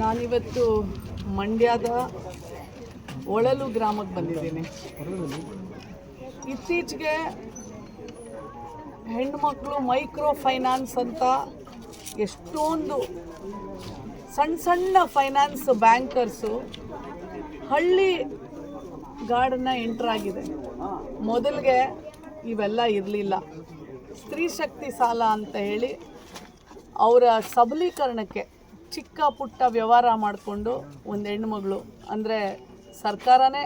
ನಾನಿವತ್ತು ಮಂಡ್ಯದ ಒಳಲು ಗ್ರಾಮಕ್ಕೆ ಬಂದಿದ್ದೀನಿ. ಇತ್ತೀಚೆಗೆ ಹೆಣ್ಮಕ್ಳು ಮೈಕ್ರೋ ಫೈನಾನ್ಸ್ ಅಂತ ಎಷ್ಟೊಂದು ಸಣ್ಣ ಸಣ್ಣ ಫೈನಾನ್ಸ್ ಬ್ಯಾಂಕರ್ಸು ಹಳ್ಳಿ ಗಾರ್ಡನ್ನ ಎಂಟ್ರ್ ಆಗಿದೆ. ಮೊದಲಿಗೆ ಇವೆಲ್ಲ ಇರಲಿಲ್ಲ. ಸ್ತ್ರೀ ಶಕ್ತಿ ಸಾಲ ಅಂತ ಹೇಳಿ ಅವರ ಸಬಲೀಕರಣಕ್ಕೆ ಚಿಕ್ಕ ಪುಟ್ಟ ವ್ಯವಹಾರ ಮಾಡಿಕೊಂಡು ಒಂದು ಹೆಣ್ಮಗಳು, ಅಂದರೆ ಸರ್ಕಾರನೇ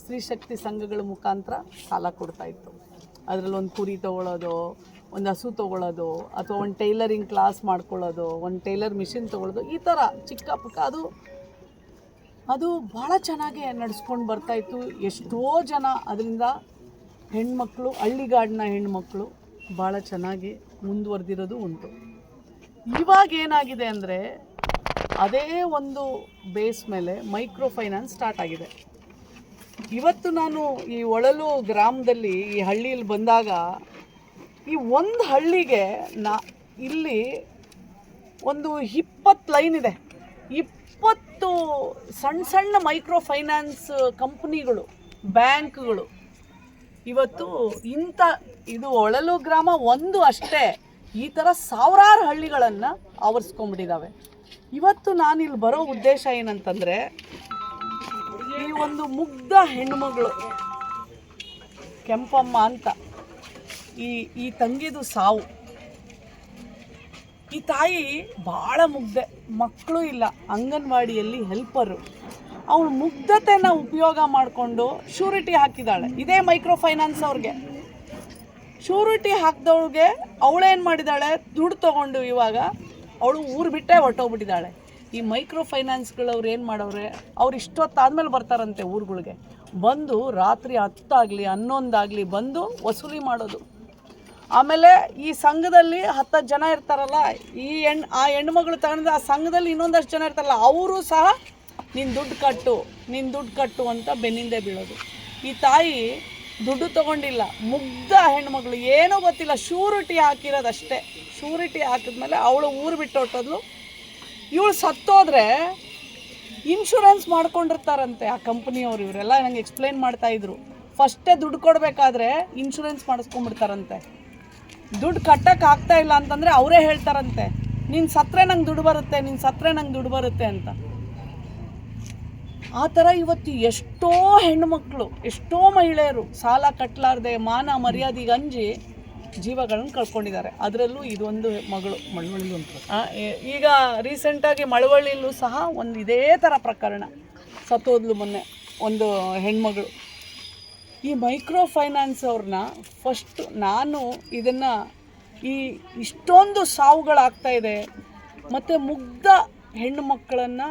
ಸ್ತ್ರೀ ಶಕ್ತಿ ಸಂಘಗಳ ಮುಖಾಂತರ ಸಾಲ ಕೊಡ್ತಾ ಇತ್ತು. ಅದರಲ್ಲಿ ಒಂದು ಕುರಿ ತೊಗೊಳೋದು, ಒಂದು ಹಸು ತೊಗೊಳೋದು, ಅಥವಾ ಒಂದು ಟೈಲರಿಂಗ್ ಕ್ಲಾಸ್ ಮಾಡ್ಕೊಳ್ಳೋದು, ಒಂದು ಟೈಲರ್ ಮಿಷಿನ್ ತೊಗೊಳ್ಳೋದು ಈ ಥರ ಚಿಕ್ಕ ಪುಟ್ಟ ಅದು ಅದು ಭಾಳ ಚೆನ್ನಾಗಿ ನಡೆಸ್ಕೊಂಡು ಬರ್ತಾಯಿತ್ತು ಎಷ್ಟೋ ಜನ ಅದರಿಂದ ಹೆಣ್ಮಕ್ಳು, ಹಳ್ಳಿಗಾಡಿನ ಹೆಣ್ಮಕ್ಳು ಭಾಳ ಚೆನ್ನಾಗಿ ಮುಂದುವರೆದಿರೋದು ಉಂಟು. ಇವಾಗ ಏನಾಗಿದೆ ಅಂದರೆ ಅದೇ ಒಂದು ಬೇಸ್ ಮೇಲೆ ಮೈಕ್ರೋ ಫೈನಾನ್ಸ್ ಸ್ಟಾರ್ಟ್ ಆಗಿದೆ. ಇವತ್ತು ನಾನು ಈ ಒಳಲು ಗ್ರಾಮದಲ್ಲಿ ಈ ಹಳ್ಳಿಯಲ್ಲಿ ಬಂದಾಗ ಈ ಒಂದು ಹಳ್ಳಿಗೆ ನಾ ಇಲ್ಲಿ ಒಂದು ಇಪ್ಪತ್ತು ಲೈನ್ ಇದೆ. ಇಪ್ಪತ್ತು ಸಣ್ಣ ಸಣ್ಣ ಮೈಕ್ರೋ ಫೈನಾನ್ಸ್ ಕಂಪ್ನಿಗಳು, ಬ್ಯಾಂಕ್ಗಳು. ಇವತ್ತು ಇಂಥ ಇದು ಒಳಲು ಗ್ರಾಮ ಒಂದು ಅಷ್ಟೇ. ಈ ಥರ ಸಾವಿರಾರು ಹಳ್ಳಿಗಳನ್ನು ಆವರಿಸ್ಕೊಂಡ್ಬಿಟ್ಟಿದ್ದಾವೆ ಇವತ್ತು ನಾನಿಲ್ಲಿ ಬರೋ ಉದ್ದೇಶ ಏನಂತಂದರೆ, ಈ ಒಂದು ಮುಗ್ಧ ಹೆಣ್ಣುಮಗಳು, ಕೆಂಪಮ್ಮ ಅಂತ, ಈ ಈ ತಂಗಿದು ಸಾವು. ಈ ತಾಯಿ ಭಾಳ ಮುಗ್ಧೆ, ಮಕ್ಕಳು ಇಲ್ಲ, ಅಂಗನವಾಡಿಯಲ್ಲಿ ಹೆಲ್ಪರು ಅವಳು ಮುಗ್ಧತೆನ ಉಪಯೋಗ ಮಾಡಿಕೊಂಡು ಶೂರಿಟಿ ಹಾಕಿದ್ದಾಳೆ ಇದೇ ಮೈಕ್ರೋ ಫೈನಾನ್ಸ್ ಅವ್ರಿಗೆ. ಶೂರಿಟಿ ಹಾಕಿದವಳಿಗೆ ಅವಳೇನು ಮಾಡಿದ್ದಾಳೆ ದುಡ್ಡು ತೊಗೊಂಡು ಇವಾಗ ಅವಳು ಊರು ಬಿಟ್ಟೇ ಹೊರ್ಟೋಗ್ಬಿಟ್ಟಿದ್ದಾಳೆ. ಈ ಮೈಕ್ರೋ ಫೈನಾನ್ಸ್ಗಳವ್ರು ಏನು ಮಾಡವ್ರೆ? ಅವ್ರು ಇಷ್ಟೊತ್ತಾದ್ಮೇಲೆ ಬರ್ತಾರಂತೆ ಊರುಗಳಿಗೆ. ಬಂದು ರಾತ್ರಿ ಹತ್ತಾಗಲಿ, ಹನ್ನೊಂದಾಗಲಿ ಬಂದು ವಸೂಲಿ ಮಾಡೋದು. ಆಮೇಲೆ ಈ ಸಂಘದಲ್ಲಿ ಹತ್ತು ಜನ ಇರ್ತಾರಲ್ಲ, ಈ ಹೆಣ್ಣು ಆ ಹೆಣ್ಮಗಳು ತಗೊಂಡು ಆ ಸಂಘದಲ್ಲಿ ಇನ್ನೊಂದಷ್ಟು ಜನ ಇರ್ತಾರಲ್ಲ, ಅವರು ಸಹ ನಿನ್ನ ದುಡ್ಡು ಕಟ್ಟು ನಿನ್ನ ದುಡ್ಡು ಕಟ್ಟು ಅಂತ ಬೆನ್ನಿಂದೆ ಬೀಳೋದು. ಈ ತಾಯಿ ದುಡ್ಡು ತಗೊಂಡಿಲ್ಲ. ಮುಗ್ಧ ಹೆಣ್ಮಗಳು ಏನೂ ಗೊತ್ತಿಲ್ಲ. ಶೂರಿಟಿ ಹಾಕಿರೋದಷ್ಟೇ. ಶೂರಿಟಿ ಹಾಕಿದ್ಮೇಲೆ ಅವಳು ಊರು ಬಿಟ್ಟು ಹೊಟ್ಟೋದ್ಲು ಇವಳು ಸತ್ತೋದ್ರೆ ಇನ್ಶೂರೆನ್ಸ್ ಮಾಡ್ಕೊಂಡಿರ್ತಾರಂತೆ ಆ ಕಂಪ್ನಿಯವರು. ಇವರೆಲ್ಲ ನಂಗೆ ಎಕ್ಸ್ಪ್ಲೈನ್ ಮಾಡ್ತಾ ಇದ್ರು. ಫಸ್ಟೇ ದುಡ್ಡು ಕೊಡಬೇಕಾದ್ರೆ ಇನ್ಶೂರೆನ್ಸ್ ಮಾಡಿಸ್ಕೊಂಡ್ಬಿಡ್ತಾರಂತೆ. ದುಡ್ಡು ಕಟ್ಟಕ್ಕೆ ಆಗ್ತಾ ಇಲ್ಲ ಅಂತಂದರೆ ಅವರೇ ಹೇಳ್ತಾರಂತೆ. ನೀನು ಸತ್ರೆ ನಂಗೆ ದುಡ್ಡು ಬರುತ್ತೆ. ನೀನು ಸತ್ರೆ ನಂಗೆ ದುಡ್ಡು ಬರುತ್ತೆ ಅಂತ. ಆ ಥರ ಇವತ್ತು ಎಷ್ಟೋ ಹೆಣ್ಣುಮಕ್ಕಳು ಎಷ್ಟೋ ಮಹಿಳೆಯರು ಸಾಲ ಕಟ್ಟಲಾರ್ದೆ ಮಾನ ಮರ್ಯಾದೆಗೆ ಅಂಜಿ ಜೀವಗಳನ್ನು ಕಳ್ಕೊಂಡಿದ್ದಾರೆ. ಅದರಲ್ಲೂ ಇದೊಂದು ಮಗಳು ಮಳವಳ್ಳಿ ಈಗ ರೀಸೆಂಟಾಗಿ ಮಳವಳ್ಳಿಲೂ ಸಹ ಒಂದು ಇದೇ ಥರ ಪ್ರಕರಣ. ಸತ್ತೋದ್ಲು ಮೊನ್ನೆ ಒಂದು ಹೆಣ್ಮಗಳು. ಈ ಮೈಕ್ರೋ ಫೈನಾನ್ಸ್ ಅವ್ರನ್ನ ಫಸ್ಟ್ ನಾನು ಇದನ್ನು ಈ ಇಷ್ಟೊಂದು ಸಾವುಗಳಾಗ್ತಾ ಇದೆ. ಮತ್ತು ಮುಗ್ಧ ಹೆಣ್ಣು ಮಕ್ಕಳನ್ನು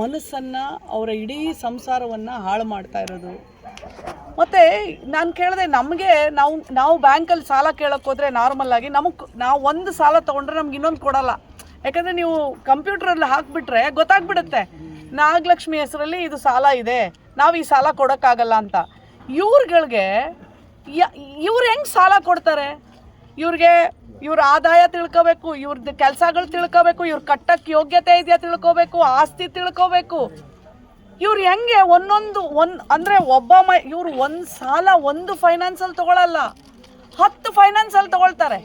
ಮನಸ್ಸನ್ನು, ಅವರ ಇಡೀ ಸಂಸಾರವನ್ನು ಹಾಳು ಮಾಡ್ತಾ ಇರೋದು. ಮತ್ತು ನಾನು ಕೇಳಿದೆ ನಮಗೆ ನಾವು ನಾವು ಬ್ಯಾಂಕಲ್ಲಿ ಸಾಲ ಕೇಳೋಕೆ ಹೋದರೆ ನಾರ್ಮಲ್ಲಾಗಿ ನಮಗೆ ನಾವು ಒಂದು ಸಾಲ ತೊಗೊಂಡ್ರೆ ನಮ್ಗೆ ಇನ್ನೊಂದು ಕೊಡೋಲ್ಲ. ಯಾಕಂದರೆ ನೀವು ಕಂಪ್ಯೂಟ್ರಲ್ಲಿ ಹಾಕಿಬಿಟ್ರೆ ಗೊತ್ತಾಗ್ಬಿಡುತ್ತೆ. ನಾಗಲಕ್ಷ್ಮಿ ಹೆಸರಲ್ಲಿ ಇದು ಸಾಲ ಇದೆ, ನಾವು ಈ ಸಾಲ ಕೊಡೋಕ್ಕಾಗಲ್ಲ ಅಂತ. ಇವ್ರುಗಳಿಗೆ ಇವ್ರು ಹೆಂಗೆ ಸಾಲ ಕೊಡ್ತಾರೆ? ಇವ್ರಿಗೆ ಇವ್ರ ಆದಾಯ ತಿಳ್ಕೋಬೇಕು ಇವ್ರದ್ದು ಕೆಲಸಗಳು ತಿಳ್ಕೋಬೇಕು, ಇವ್ರ ಕಟ್ಟಕ್ಕೆ ಯೋಗ್ಯತೆ ಇದೆಯಾ ತಿಳ್ಕೋಬೇಕು, ಆಸ್ತಿ ತಿಳ್ಕೋಬೇಕು. ಇವ್ರು ಹೆಂಗೆ ಒಂದೊಂದು ಒಂದು, ಅಂದರೆ ಒಬ್ಬ ಮೈ, ಇವ್ರು ಒಂದು ಸಾಲ ಒಂದು ಫೈನಾನ್ಸಲ್ಲಿ ತೊಗೊಳಲ್ಲ. ಹತ್ತು ಫೈನಾನ್ಸಲ್ಲಿ ತೊಗೊಳ್ತಾರೆ.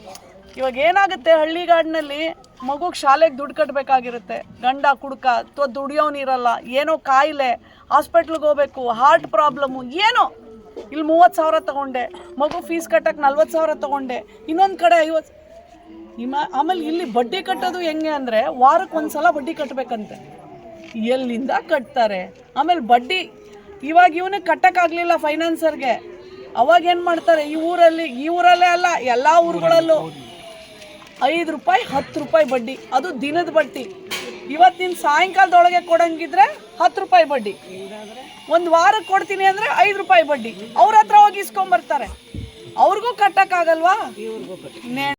ಇವಾಗ ಏನಾಗುತ್ತೆ ಹಳ್ಳಿಗಾಡಿನಲ್ಲಿ, ಮಗುಗೆ ಶಾಲೆಗೆ ದುಡ್ಡು ಕಟ್ಟಬೇಕಾಗಿರುತ್ತೆ ಗಂಡ, ಕುಡ್ಕ ಅಥವಾ ದುಡಿಯೋನಿರಲ್ಲ ಏನೋ ಕಾಯಿಲೆ ಹಾಸ್ಪಿಟ್ಲಿಗೆ ಹೋಗ್ಬೇಕು ಹಾರ್ಟ್ ಪ್ರಾಬ್ಲಮ್ಮು ಏನೋ. ಇಲ್ಲಿ ಮೂವತ್ತು ಸಾವಿರ ತಗೊಂಡೆ, ಮಗು ಫೀಸ್ ಕಟ್ಟಕ್ಕೆ ನಲ್ವತ್ತು ಸಾವಿರ ತಗೊಂಡೆ, ಇನ್ನೊಂದು ಕಡೆ ಐವತ್ತು ಇಮ ಆಮೇಲೆ ಇಲ್ಲಿ ಬಡ್ಡಿ ಕಟ್ಟೋದು ಹೆಂಗೆ ಅಂದರೆ ವಾರಕ್ಕೆ ಒಂದು ಸಲ ಬಡ್ಡಿ ಕಟ್ಟಬೇಕಂತೆ ಎಲ್ಲಿಂದ ಕಟ್ತಾರೆ? ಆಮೇಲೆ ಬಡ್ಡಿ, ಇವಾಗ ಇವನಿಗೆ ಕಟ್ಟಕ್ಕಾಗಲಿಲ್ಲ ಫೈನಾನ್ಸರ್ಗೆ. ಅವಾಗ ಏನು ಮಾಡ್ತಾರೆ? ಈ ಊರಲ್ಲಿ, ಈ ಊರಲ್ಲೇ ಅಲ್ಲ, ಎಲ್ಲ ಊರುಗಳಲ್ಲೂ. ಐದು ರೂಪಾಯಿ, ಹತ್ತು ರೂಪಾಯಿ ಬಡ್ಡಿ. ಅದು ದಿನದ ಬಡ್ಡಿ. ಇವತ್ತಿನ ಸಾಯಂಕಾಲದೊಳಗೆ ಕೊಡಂಗಿದ್ರೆ ಹತ್ತು ರೂಪಾಯಿ ಬಡ್ಡಿ. ಒಂದು ವಾರಕ್ಕೆ ಕೊಡ್ತೀನಿ ಅಂದರೆ ಐದು ರೂಪಾಯಿ ಬಡ್ಡಿ. ಅವ್ರ ಹತ್ರ ಹೋಗಿ ಇಸ್ಕೊಂಬರ್ತಾರೆ. ಅವ್ರಿಗೂ ಕಟ್ಟಕ್ಕಾಗಲ್ವಾ?